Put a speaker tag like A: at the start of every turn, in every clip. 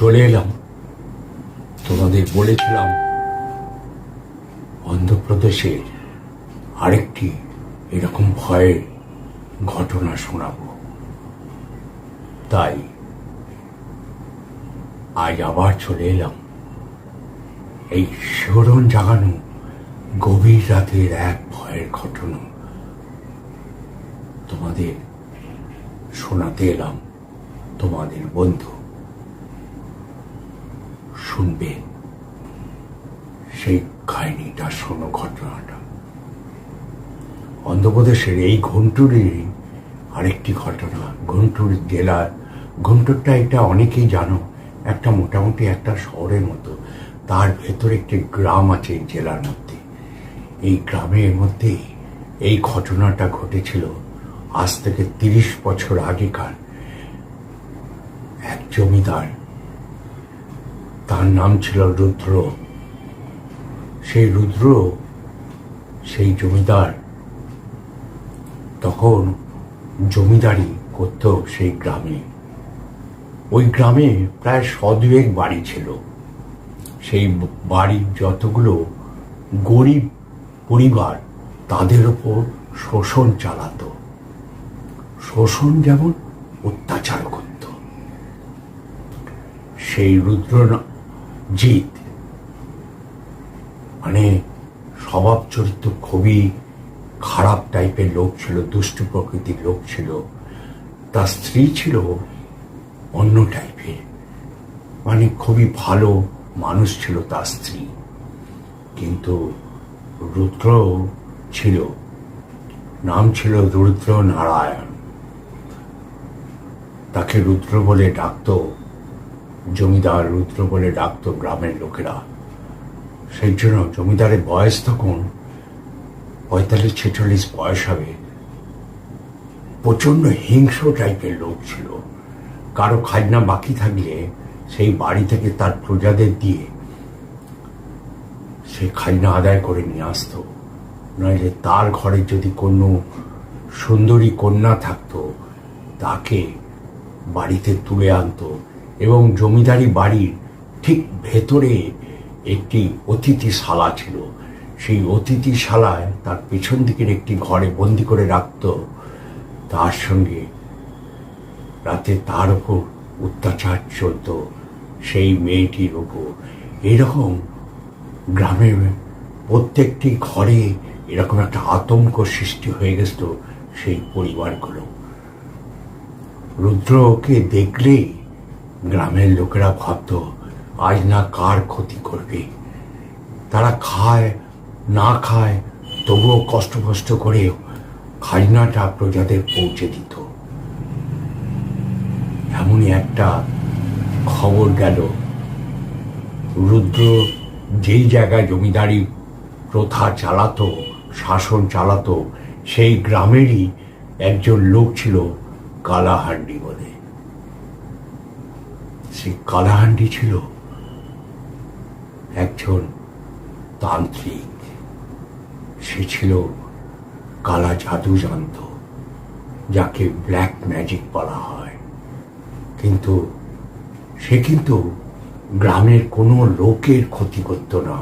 A: চলে এলাম। তোমাদের বলেছিলাম, অন্ধ্রপ্রদেশের আরেকটি এরকম ভয়ের ঘটনা শোনাবো। তাই আজ আবার চলে এলাম। এই শিহরণ জাগানো গভীর রাতের এক ভয়ের ঘটনা তোমাদের শোনাতে এলাম, তোমাদের বন্ধু। শুনবে। সেই কাহিনীটা, শোনো ঘটনাটা। অন্ধ্রপ্রদেশের এই ঘুন্টুরের আরেকটি ঘটনা। ঘুন্টুর জেলার ঘুন্টুরটা এটা অনেকেই জানো, একটা মোটামুটি একটা শহরের মতো। তার ভেতরে একটি গ্রাম আছে এই জেলার মধ্যে। এই গ্রামের মধ্যে এই ঘটনাটা ঘটেছিল আজ থেকে তিরিশ বছর আগেকার এক জমিদার তার নাম ছিল রুদ্র। সেই রুদ্র, সেই জমিদার, তখন জমিদারি করত সেই গ্রামে। ওই গ্রামে প্রায় সদুয়েক বাড়ি ছিল। সেই বাড়ির যতগুলো গরিব পরিবার, তাদের ওপর শোষণ চালাতো। শোষণ যেমন অত্যাচার করত। সেই রুদ্র জিৎ। মানে স্বভাব চরিত্র খুবই খারাপ টাইপের লোক ছিল, দুষ্টু প্রকৃতির লোক ছিল। তার স্ত্রী ছিল অন্য টাইপের। মানে খুবই ভালো মানুষ ছিল তার স্ত্রী। কিন্তু রুদ্র ছিল, নাম ছিল রুদ্র নারায়ণ তাকে রুদ্র বলে ডাকত জমিদার রুদ্র বলে ডাকত গ্রামের লোকেরা। সেই জন্য জমিদারের বয়স তখন পঁয়তাল্লিশ, ছেচল্লিশ বয়স হবে। প্রচণ্ড হিংস্র টাইপের লোক ছিল। কারও খাজনা বাকি থাকলে সেই বাড়ি থেকে তার প্রজাদের দিয়ে সে খাজনা আদায় করে নিয়ে আসতো। নইলে তার ঘরে যদি কোনো সুন্দরী কন্যা থাকতো, তাকে বাড়িতে তুলে আনতো। এবং জমিদারি বাড়ির ঠিক ভেতরে একটি অতিথিশালা ছিল। সেই অতিথিশালায় তার পেছন দিকের একটি ঘরে বন্দি করে রাখত। তার সঙ্গে রাতে তার ওপর অত্যাচার চলত। সেই মেয়েটির ওপর এরকম গ্রামের প্রত্যেকটি ঘরে এরকম একটা আতঙ্ক সৃষ্টি হয়ে গেছিল সেই পরিবারগুলো। রুদ্রকে দেখলেই গ্রামের লোকেরা ভাবত, আজ না কার ক্ষতি করবে। তারা খায়, না খায়, তবুও কষ্ট কষ্ট করে খাজনাটা প্রজাদের পৌঁছে দিত। এমনই একটা খবর গেল। রুদ্র যেই জায়গায় জমিদারি প্রথা চালাতো, শাসন চালাতো, সেই গ্রামেরই একজন লোক ছিল কালাহান্ডি। সেই কালাহান্ডি ছিল। একজন তান্ত্রিক। সে ছিল কালা জাদু জানত, যাকে ব্ল্যাক ম্যাজিক বলা হয়। কিন্তু সে কিন্তু গ্রামের কোনো লোকের ক্ষতি করতো না।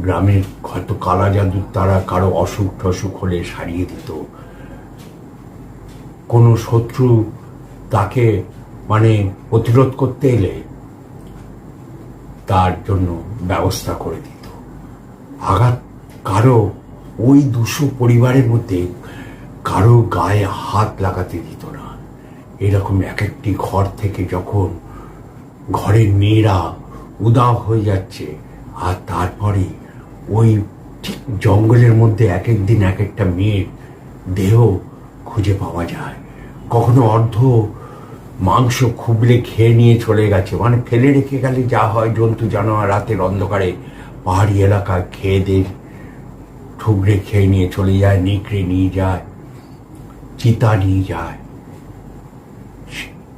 A: গ্রামের হয়তো কালা জাদুর তারা কারও অসুখ টসুখ হলে সারিয়ে দিত। কোনো শত্রু তাকে মানে প্রতিরোধ করতে এলে তার জন্য ব্যবস্থা করে দিত। আঘাত কারও ওই দুশো পরিবারের মধ্যে কারও গায়ে হাত লাগাতে দিত না। এরকম এক একটি ঘর থেকে যখন ঘরের মেয়েরা উদাও হয়ে যাচ্ছে, আর তারপরে ওই ঠিক জঙ্গলের মধ্যে এক এক দিন এক একটা মেয়ের দেহ খুঁজে পাওয়া যায়। কখনো অর্ধ মাংস খুবলে খেয়ে নিয়ে চলে গেছে। মানে ফেলে রেখে গেলে যা হয়, জন্তু, জানোয়ার রাতের অন্ধকারে পাহাড়ি এলাকায় খেয়ে দে ঠুকরে খেয়ে নিয়ে চলে যায়, নেকড়ে নিয়ে যায়, চিতা নিয়ে যায়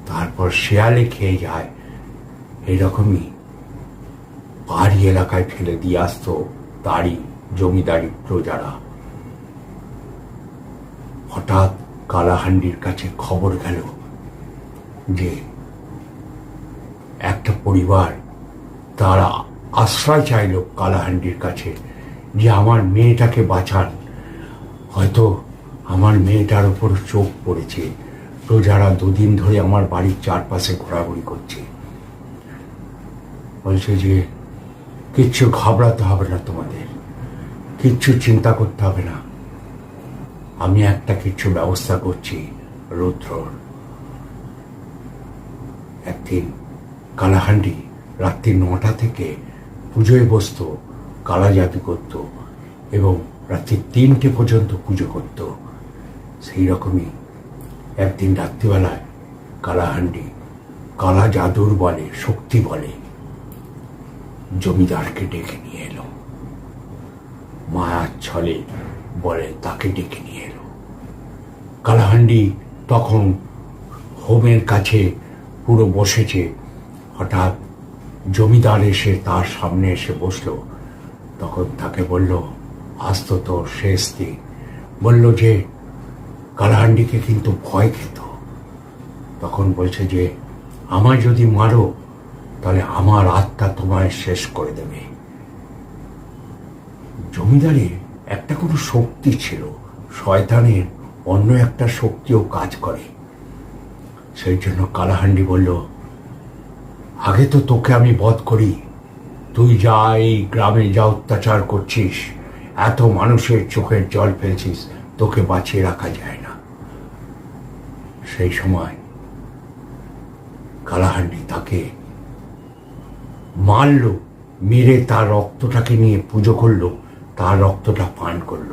A: তারপর শেয়ালে খেয়ে যায়। এরকমই পাহাড়ি এলাকায় ফেলে দিয়ে আসতো তারই জমিদারি প্রজারা। হঠাৎ কালাহান্ডির কাছে খবর গেল যে একটা পরিবার তারা আশ্রয় চাইল কালাহান্ডির কাছে যে আমার মেয়েটাকে বাঁচান। হয়তো আমার মেয়েটার উপর চোখ পড়েছে। প্রজারা দুদিন ধরে আমার বাড়ির চারপাশে ঘোরাঘুরি করছে। বলছে যে, কিচ্ছু ঘাবড়াতে হবে না তোমাদের। কিচ্ছু চিন্তা করতে হবে না। আমি একটা কিছু ব্যবস্থা করছি রুদ্রর। একদিন কালাহান্ডি রাত্রি নটা থেকে পুজোয় বসত, কালা জাদু করত এবং রাত্রি তিনটে পর্যন্ত পুজো করত। সেই রকমই একদিন রাত্রিবেলায় কালাহান্ডি কালা জাদুর বলে, শক্তি বলে জমিদারকে ডেকে নিয়ে এলো। মায়ার ছলে বলে তাকে ডেকে নিয়ে এলো। কালাহান্ডি তখন হোমের কাছে পুরো বসেছে। হঠাৎ জমিদার এসে তার সামনে এসে বসল। তখন তাকে বলল, আজ তো তোর শেষ দিন। বলল যে, কালাহান্ডিকে কিন্তু ভয় খেত। তখন বলছে যে, আমায় যদি মারো, তাহলে আমার আত্মা তোমায় শেষ করে দেবে। জমিদারের একটা কোনো শক্তি ছিল। শয়তানের অন্য একটা শক্তিও কাজ করে। সেই জন্য কালাহান্ডি বলল, আগে তো তোকে আমি বধ করি। তুই যা এই গ্রামে যা অত্যাচার করছিস, এত মানুষের চোখের জল ফেলছিস, তোকে বাঁচিয়ে রাখা যায় না। সেই সময় কালাহান্ডি তাকে মারল, মেরে তার রক্তটাকে নিয়ে পুজো করল, তার রক্তটা পান করল।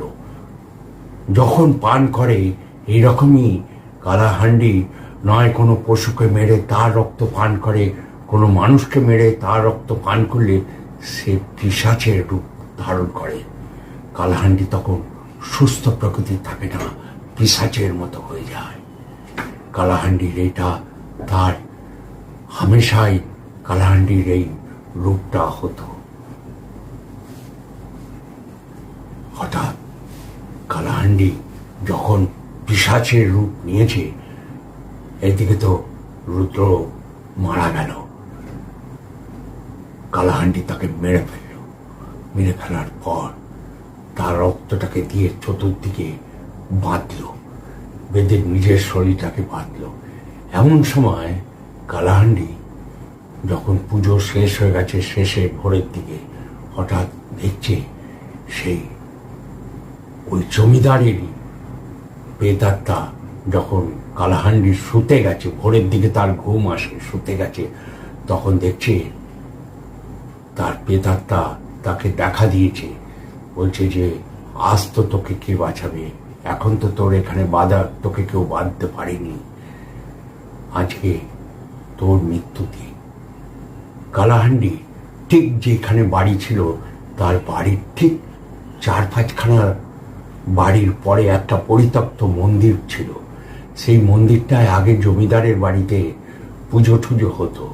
A: যখন পান করে, এইরকমই কালাহান্ডি নয় কোনো পশুকে মেরে তার রক্ত পান করে, কোনো মানুষকে মেরে তার রক্ত পান করলে সে পিসাচের রূপ ধারণ করে। কালাহান্ডি তখন সুস্থ প্রকৃতির থাকে না পিসাচের মতো হয়ে যায়। কালাহান্ডির এইটা তার হামেশাই কালাহান্ডির এই রূপটা হতো। হঠাৎ কালাহান্ডি যখন পিসাচের রূপ নিয়েছে এদিকে তো রুদ্র মারা গেল। কালাহান্ডি তাকে মেরে ফেলল। মেরে ফেলার পর তার রক্তটাকে দিয়ে চতুর্দিকে বাঁধল। বেঁধে নিজের শরীরটাকে বাঁধল। এমন সময় কালাহান্ডি যখন পুজো শেষ হয়ে গেছে, শেষে ভোরের দিকে হঠাৎ দেখছে সেই ওই জমিদারেরই বেদারটা যখন কালাহান্ডি শুতে গেছে, ভোরের দিকে তার ঘুম আসে, শুতে গেছে, তখন দেখছে তার পেতাত্তা তাকে দেখা দিয়েছে। বলছে যে, আজ তো তোকে কে বাঁচাবে? এখন তো তোর এখানে বাধা, তোকে কেউ বাঁধতে পারেনি। আজকে তোর মৃত্যু দিন কালাহান্ডি ঠিক যেখানে বাড়ি ছিল, তার বাড়ির ঠিক চার পাঁচখানা বাড়ির পরে একটা পরিত্যক্ত মন্দির ছিল। সেই মন্দিরটায় আগে জমিদারের বাড়িতে পুজো টুজো হতো।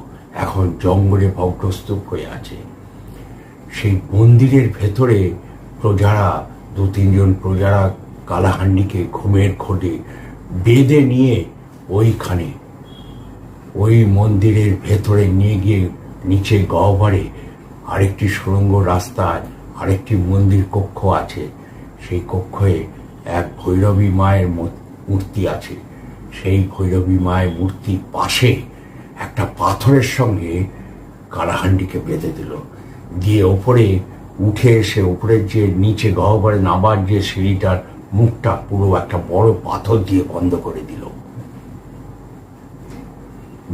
A: এখন জঙ্গলে ভগ্নস্তূপ হয়ে আছে। সেই মন্দিরের ভেতরে প্রজারা, দু তিনজন প্রজারা কালাহান্ডিকে ঘুমের খোটে বেঁধে নিয়ে ওইখানে, ওই মন্দিরের ভেতরে নিয়ে গিয়ে নিচে গহ্বরে আরেকটি সুড়ঙ্গ রাস্তায় আরেকটি মন্দির কক্ষ আছে। সেই কক্ষে এক ভৈরবী মায়ের মূর্তি আছে। সেই ভৈরবী মায়ের মূর্তির পাশে একটা পাথরের সঙ্গে কালাহান্ডিকে বেঁধে দিল। দিয়ে ওপরে উঠে এসে উপরের যে নিচে গহ্বরে নাবার যে সিঁড়িটার মুখটা পুরো একটা বড় পাথর দিয়ে বন্ধ করে দিল।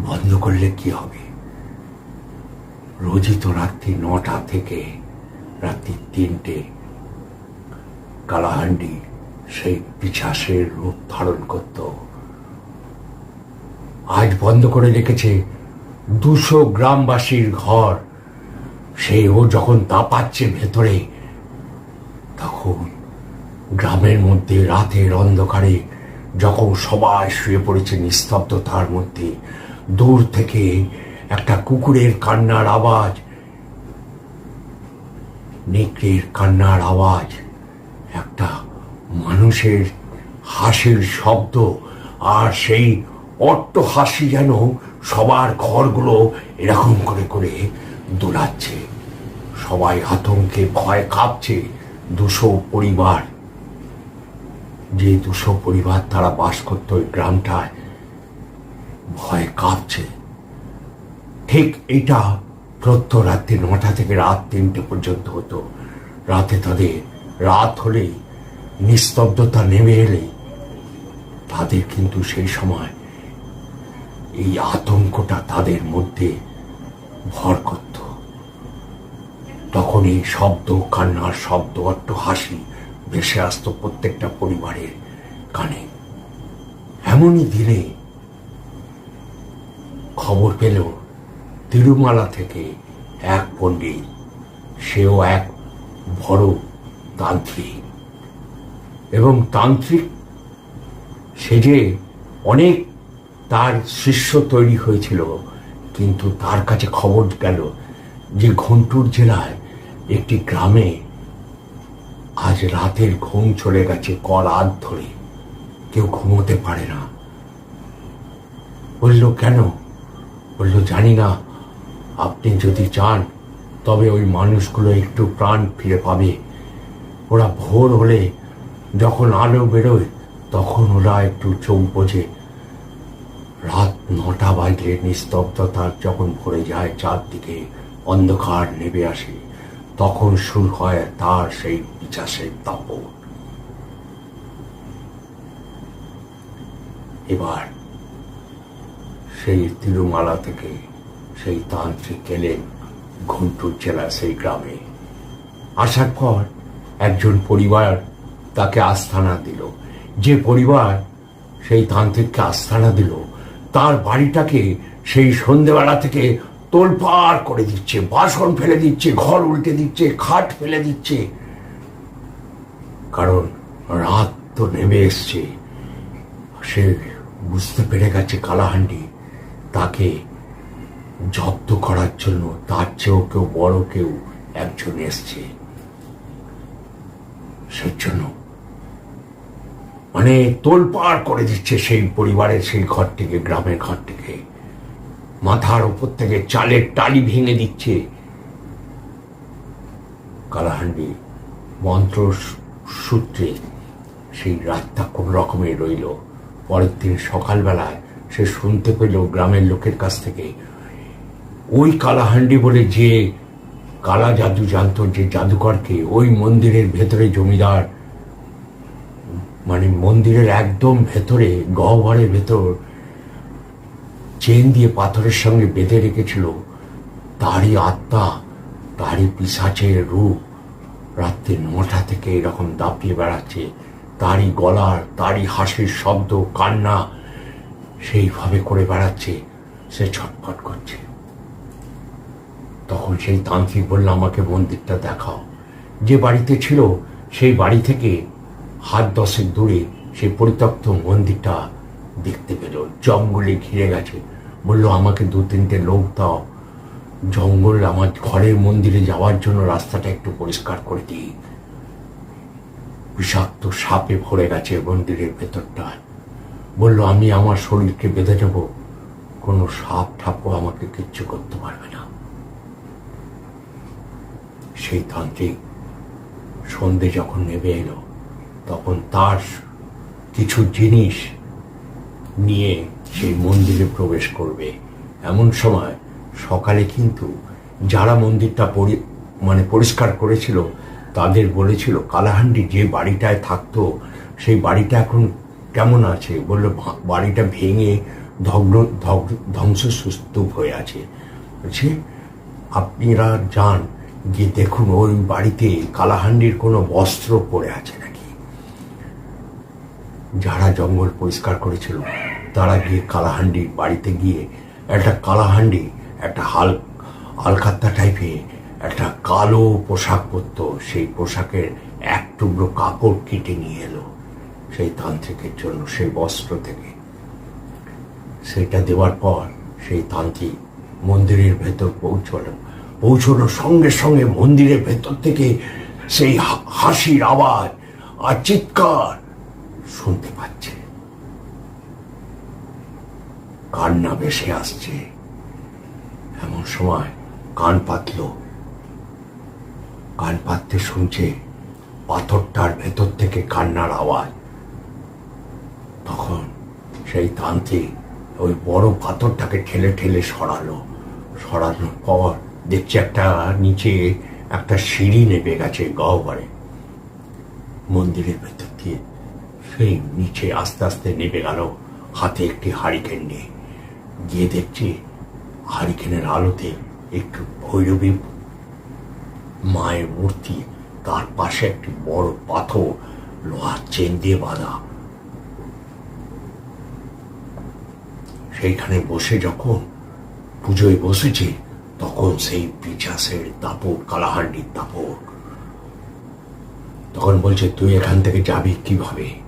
A: বন্ধ করলে কি হবে? রোজই তো রাত্রি নটা থেকে রাত্রি তিনটে কালাহান্ডি সেই পিছাসের রূপ ধারণ করত। আজ বন্ধ করে রেখেছে দুশো গ্রামবাসীর ঘর। সে ও যখন দাপাচ্ছে ভেতরে, তখন গ্রামের মধ্যে রাতের অন্ধকারে যখন সবাই শুয়ে পড়েছে নিস্তব্ধতার মধ্যে, দূর থেকে একটা কুকুরের কান্নার আওয়াজ, নেকড়ের কান্নার আওয়াজ, একটা মানুষের হাসির শব্দ, আর সেই অট্ট হাসি যেন সবার ঘরগুলো এরকম করে করে দোলাচ্ছে। সবাই আতঙ্কে, ভয় কাঁপছে, দুশো পরিবার। যে দুশো পরিবার তারা বাস করত ওই গ্রামটায়, ভয় কাঁপছে। ঠিক এটা প্রত্য রাত্রি নটা থেকে রাত তিনটে পর্যন্ত হতো। রাতে তাদের রাত হলেই নিস্তব্ধতা নেমে এলেই তাদের কিন্তু সেই সময় এই আতঙ্কটা তাদের মধ্যে ভর করত। তখন এই শব্দ, কান্নার শব্দ, অট্ট হাসি ভেসে আসতো প্রত্যেকটা পরিবারের কানে। এমনই দিনে খবর পেল, তিরুমালা থেকে এক পণ্ডিত, সেও এক বড় তান্ত্রিক। এবং তান্ত্রিক সে যে অনেক তার শিষ্য তৈরি হয়েছিল, কিন্তু তার কাছে খবর গেল যে ঘন্টুর জেলায় একটি গ্রামে আজ রাতের ঘুম চলে গেছে কল আধ ধরে। কেউ ঘুমোতে পারে না। বলল, কেন? বলল, জানি না। আপনি যদি চান, তবে ওই মানুষগুলো একটু প্রাণ ফিরে পাবে। ওরা ভোর হলে যখন আলো বেরোয়, তখন ওরা একটু চোখ বোঝে রাত নটা বাজলে নিস্তব্ধতা যখন ভরে যায় চারদিকে, অন্ধকার নেমে আসে। তখন শুরু হয় তার সেই বিচাসের দাপট এবার সেই তিরুমালা থেকে সেই তান্ত্রিক এলেন ঘুন্টুর জেলা সেই গ্রামে। আসার পর একজন পরিবার তাকে আস্থানা দিল। যে পরিবার সেই তান্ত্রিককে আস্থানা দিল তার বাড়িটাকে সেই সন্ধেবেলা থেকে তোলপাড় করে দিচ্ছে, বাসন ফেলে দিচ্ছে, ঘর উল্টে দিচ্ছে, খাট ফেলে দিচ্ছে। কারণ রাত তো নেমে এসছে। সে বুঝতে পেরে গেছে কালাহান্ডি তাকে জব্দ করার জন্য, তার চেয়েও কেউ বড় কেউ একজন এসছে। সেই জন্য মানে তোলপাড় করে দিচ্ছে সেই পরিবারের সেই ঘরটিকে, গ্রামের ঘরটিকে। মাথার উপর থেকে চালের টালি ভেঙে দিচ্ছে। কালাহান্ডি মন্ত্র সূত্রে সেই রাতটা কোন রকমে রইল। পরের দিন সকালবেলায় সে শুনতে পেল গ্রামের লোকের কাছ থেকে, ওই কালাহান্ডি বলে যে কালা জাদু জানতো যে জাদুকরকে, ওই মন্দিরের ভেতরে জমিদার মানে মন্দিরের একদম ভেতরে, গহ্বরের ভেতর চেন দিয়ে পাথরের সঙ্গে বেঁধে রেখেছিল তারই আত্মা, তারই পিসাচের রূপ। রাত্রে নটা থেকে এরকম দাপিয়ে বেড়াচ্ছে, তারই গলার তারই হাসির শব্দ, কান্না সেইভাবে করে বেড়াচ্ছে, সে ছটফট করছে। তখন সেই তান্ত্রিক বলল, আমাকে মন্দিরটা দেখাও। যে বাড়িতে ছিল, সেই বাড়ি থেকে হাত দশেক দূরে সেই পরিত্যক্ত মন্দিরটা দেখতে পেল। জঙ্গলে ঘিরে গেছে। বলল, আমাকে দু তিনটে লোক দাও। জঙ্গল আমার ঘরের মন্দিরে যাওয়ার জন্য রাস্তাটা একটু পরিষ্কার করে দিই। বিষাক্ত সাপে ভরে গেছে মন্দিরের ভেতরটা বলল, আমি আমার শরীরকে বেঁধে নেব। কোনো সাপ ঠাপও আমাকে কিচ্ছু করতে পারবে না। সেই তান্ত্রিক সন্ধে যখন নেমে এলো তখন তার কিছু জিনিস নিয়ে সেই মন্দিরে প্রবেশ করবে। এমন সময় সকালে কিন্তু যারা মন্দিরটা পরি মানে পরিষ্কার করেছিল, তাদের বলেছিল, কালাহান্ডি যে বাড়িটায় থাকতো, সেই বাড়িটা এখন কেমন আছে? বলল, "ভা- বাড়িটা ভেঙে ধগ্ন, ধগ- ধ্বংসস্তূপ হয়ে আছে। বলছে, আপনারা যান, গিয়ে দেখুন, ওই বাড়িতে কালাহান্ডির কোনো বস্ত্র পরে আছে নাকি? যারা জঙ্গল পরিষ্কার করেছিল, তারা গিয়ে কালাহান্ডির বাড়িতে গিয়ে একটা কালাহান্ডি, একটা হাল আলকাত্তা টাইপে একটা কালো পোশাক পরতো। সেই পোশাকের এক টুকরো কাপড় কেটে নিয়ে এলো সেই তান্ত্রিকের জন্য, সেই বস্ত্র থেকে। সেটা দেওয়ার পর সেই তান্ত্রিক মন্দিরের ভেতর পৌঁছলো। পৌঁছানোর সঙ্গে সঙ্গে মন্দিরের ভেতর থেকে সেই হাসির আওয়াজ, আর চিৎকার শুনতে পাচ্ছে। কান্না ভেসে আসছে? এমন সময় কান পাতল। কান পাততে শুনছে পাথরটার ভেতর থেকে কান্নার আওয়াজ। তখন সেই তান্ত্রিক ওই বড় পাথরটাকে ঠেলে ঠেলে সরালো। সরানোর পর দেখছে একটা নিচে একটা সিঁড়ি নেমে গেছে গহ্বরে। মন্দিরের ভেতর। দিয়ে নিচে আস্তে আস্তে নেমে গেল। হাতে একটি হারিকেন নিয়ে। গিয়ে দেখছি হারিকেনের আলোতে একটু ভৈরবী মায়ের মূর্তি, তার পাশে একটি বড় পাথর, লোহার চেন দিয়ে বাঁধা। সেইখানে বসে যখন পুজোয় বসেছে, তখন সেই পিছাসের দাপট, কালাহান্ডির দাপট। তখন বলছে, তুই এখান থেকে যাবি কীভাবে?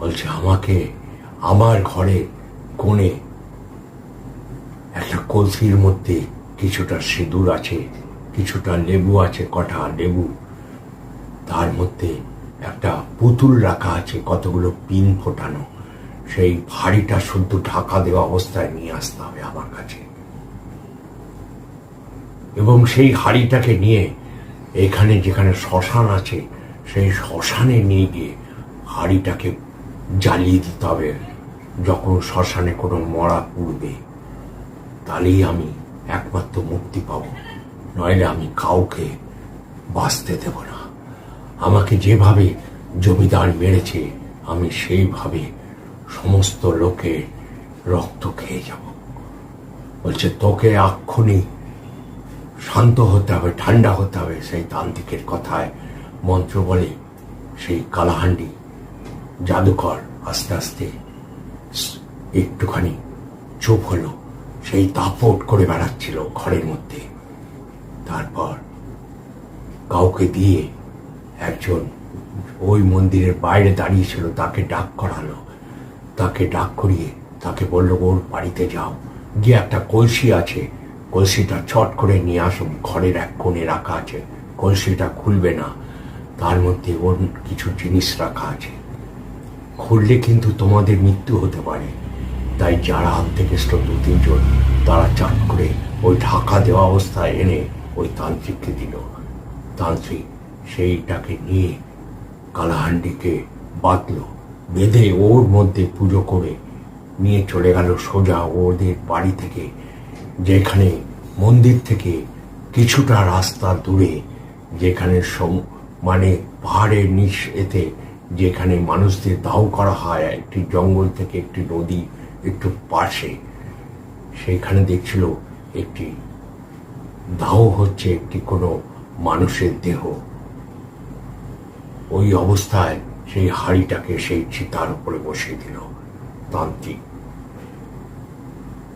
A: বলছে, আমাকে আমার ঘরে কোণে একটা কলসির মধ্যে কিছুটা সিঁদুর আছে, কিছুটা লেবু আছে, কটা লেবু। তার মধ্যে একটা পুতুল রাখা আছে, কতগুলো পিন ফোটানো। সেই ভারীটা শুদ্ধ ঢাকা দেওয়া অবস্থায় নিয়ে আসতে হবে আমার কাছে। এবং সেই হাড়িটাকে নিয়ে এখানে যেখানে শ্মশান আছে, সেই শ্মশানে নিয়ে গিয়ে হাড়িটাকে জ্বালিয়ে দিতে হবে। যখন শ্মশানে কোনো মরা পুড়বে, তাহলেই আমি একমাত্র মুক্তি পাব। নইলে আমি কাউকে বাঁচতে দেব না। আমাকে যেভাবে জমিদার মেরেছে, আমি সেইভাবে সমস্ত লোকের রক্ত খেয়ে যাব। বলছে, তোকে এক্ষুনি শান্ত হতে হবে, ঠান্ডা হতে হবে। সেই তান্ত্রিকের কথায় মন্ত্র বলে সেই কালাহান্ডি জাদুকর আস্তে আস্তে একটুখানি চুপ হলো। সেই দাপট করে বেড়াচ্ছিল ঘরের মধ্যে। তারপর কাউকে দিয়ে একজন ওই মন্দিরের বাইরে দাঁড়িয়েছিল তাকে ডাক করালো। তাকে ডাক করিয়ে তাকে বলল, ওর বাড়িতে যাও। গিয়ে একটা কলসি আছে। কলসিটা ছট করে নিয়ে আসো ঘরের এক কোণে রাখা আছে। কলসিটা খুলবে না। তার মধ্যে ওর কিছু জিনিস রাখা আছে। খুললে কিন্তু তোমাদের মৃত্যু হতে পারে। তাই যারা আনতে গেছিল দু, তিনজন, তারা চাট করে ওই ঢাকা দেওয়া অবস্থায় এনে ওই তান্ত্রিককে দিল। তান্ত্রিক সেইটাকে নিয়ে কালাহান্ডিকে বাঁধলো, বেঁধে ওর মধ্যে পুজো করে নিয়ে চলে গেল সোজা ওদের বাড়ি থেকে, যেখানে মন্দির থেকে কিছুটা রাস্তা দূরে, যেখানে মানে পাহাড়ের নিচ এতে যেখানে মানুষদের দাহ করা হয়, একটি জঙ্গল থেকে একটি নদী একটু পাশে, সেখানে দেখছিল একটি দাহ হচ্ছে একটি কোনো মানুষের দেহ। ওই অবস্থায় সেই হাড়িটাকে সেই চিতার উপরে বসিয়ে দিল তান্ত্রিক।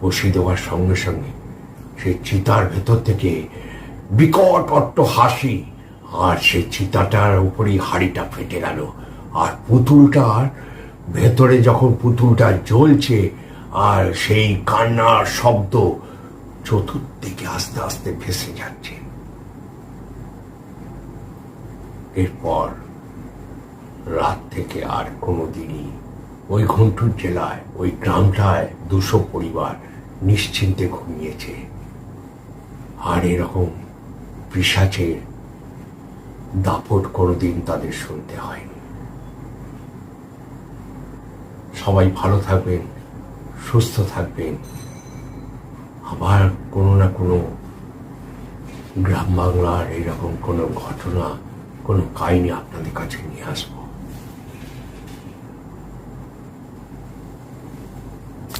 A: বসিয়ে দেওয়ার সঙ্গে সঙ্গে সেই চিতার ভেতর থেকে বিকট অট্ট হাসি আর সেই চিতাটার উপরেই হাড়িটা ফেটে গেল। আর পুতুলটার ভেতরে যখন পুতুলটা জ্বলছে আর সেই কান্নার শব্দ চতুর্দিকে আস্তে আস্তে ভেসে যাচ্ছে। এরপর রাত থেকে আর কোনোদিনই ওই ঘুন্টুর জেলায়, ওই গ্রামটায় দুশো পরিবার নিশ্চিন্তে ঘুমিয়েছে। আর এরকম পিসাচের দাপট কোনোদিন তাদের শুনতে হয়নি। সবাই ভালো থাকবেন, সুস্থ থাকবেন। আবার কোনো না কোনো গ্রাম বাংলার এরকম কোনো ঘটনা, কোনো কাহিনী আপনাদের কাছে নিয়ে আসব।